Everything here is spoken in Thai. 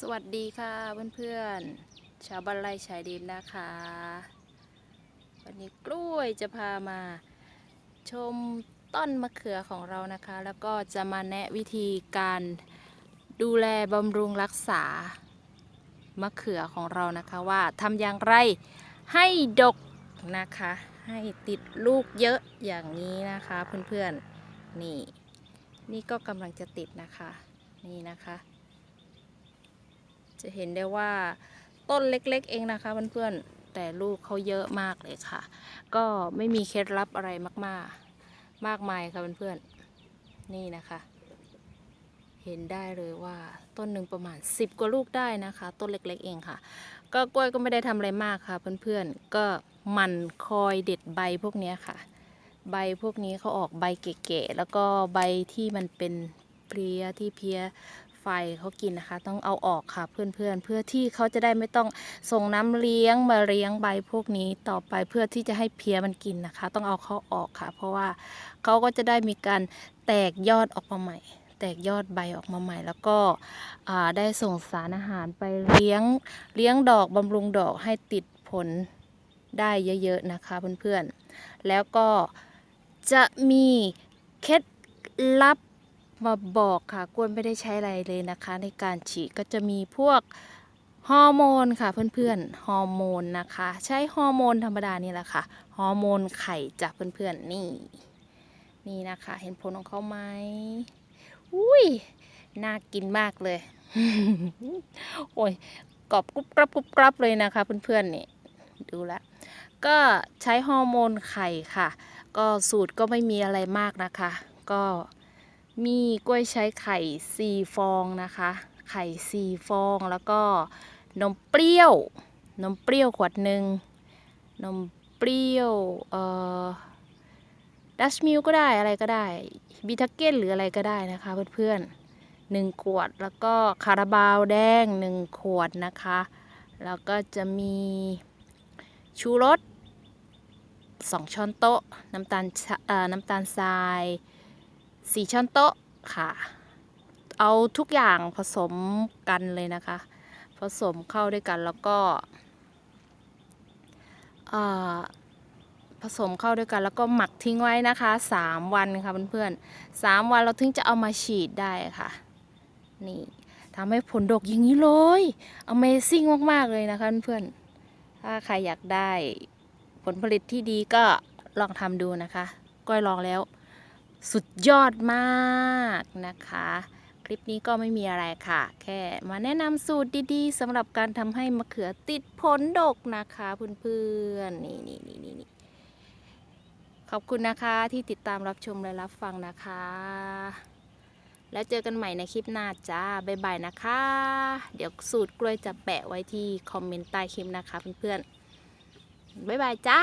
สวัสดีค่ะเพื่อนๆชาวบ้านไร่ชายดินนะคะ วันนี้กล้วยจะพามา ชมต้นมะเขือของเรานะคะ แล้วก็จะมาแนะวิธีการดูแลบำรุงรักษามะเขือของเรานะคะว่าทำอย่างไรให้ดกนะคะ ให้ติดลูกเยอะอย่างนี้นะคะเพื่อนๆนี่ นี่ก็กำลังจะติดนะคะ นี่นะคะ จะเห็นได้ว่าต้นเล็กๆ เองนะคะเพื่อนๆแต่ลูกเขาเยอะมากเลยค่ะ ก็ไม่มีเคล็ดลับอะไรมากๆ มากมายค่ะเพื่อนๆนี่นะคะ เห็นได้เลยว่าต้นหนึ่งประมาณ 10 กว่าลูกได้นะคะ ต้นเล็กๆ เองค่ะ ก็กล้วยก็ไม่ได้ทำอะไรมากค่ะ เพื่อนๆก็มันคอยเด็ดใบพวกนี้ค่ะ ใบพวกนี้เขาออกใบเก๋ๆแล้วก็ใบที่มันเป็นเพลียที่เพีย ไฟเขากินนะคะ ต้องเอาออกค่ะเพื่อนๆเพื่อที่เขาจะได้ไม่ต้องส่งน้ำเลี้ยงมาเลี้ยงใบพวกนี้ต่อไปเพื่อที่จะให้เพี้ยมันกินนะคะ ต้องเอาเขาออกค่ะ เพราะว่าเขาก็จะได้มีการแตกยอดออกมาใหม่ แตกยอดใบออกมาใหม่ แล้วก็ได้ส่งสารอาหารไปเลี้ยงเลี้ยงดอกบำรุงดอกให้ติดผลได้เยอะๆนะคะเพื่อนๆ แล้วก็จะมีเคล็ดลับ มาบอกค่ะกวนไม่ได้ใช้อะไรเลยนะคะ ในการฉีดก็จะมีพวกฮอร์โมนค่ะเพื่อนๆฮอร์โมนนะคะ ใช้ฮอร์โมนธรรมดานี่แหละค่ะฮอร์โมนไข่จากเพื่อนๆนี่นี่นะคะ เห็นผลของเขาไหมอุ้ยน่ากินมากเลย โอ้ยกรอบกรุบกรับกรุบกรับเลยนะคะเพื่อนๆนี่ดูลวก็ใช้ฮอร์โมนไข่ค่ะ ก็สูตรก็ไม่มีอะไรมากนะคะ ก็ มีกล้วยใช้ไข่สี่ฟองนะคะ ไข่สี่ฟองแล้วก็นมเปรี้ยว นมเปรี้ยวขวดหนึ่งนมเปรี้ยวเอ่อดัชมิลก็ได้อะไรก็ได้บิทาเก้นหรืออะไรก็ได้นะคะเพื่อนๆหนึ่งขวดแล้วก็คาราบาวแดงหนึ่งขวดนะคะ แล้วก็จะมีชูรสสองช้อนโต๊ะ น้ำตาลเอ่อน้ำตาลทราย สี่ช้อนโต๊ะค่ะ เอาทุกอย่างผสมกันเลยนะคะ ผสมเข้าด้วยกันแล้วก็ผสมเข้าด้วยกันแล้วก็หมักทิ้งไว้นะคะสามวันค่ะเพื่อนๆสามวันเราถึงจะเอามาฉีดได้ค่ะ นี่ทำให้ผลดกอย่างนี้เลย Amazing มาก ๆ เลยนะคะเพื่อนๆ ถ้าใครอยากได้ผลผลิตที่ดีก็ลองทำดูนะคะ ก้อยลองแล้ว สุดยอดมากนะคะ คลิปนี้ก็ไม่มีอะไรค่ะ แค่มาแนะนำสูตรดีๆสำหรับการทำให้มะเขือติดผลดกนะคะเพื่อนๆนี่นี่นี่นี่นี่ขอบคุณนะคะที่ติดตามรับชมและรับฟังนะคะ แล้วเจอกันใหม่ในคลิปหน้าจ้าบ๊ายบายนะคะ เดี๋ยวสูตรกล้วยจะแปะไว้ที่คอมเมนต์ใต้คลิปนะคะเพื่อนๆบ๊ายบายจ้า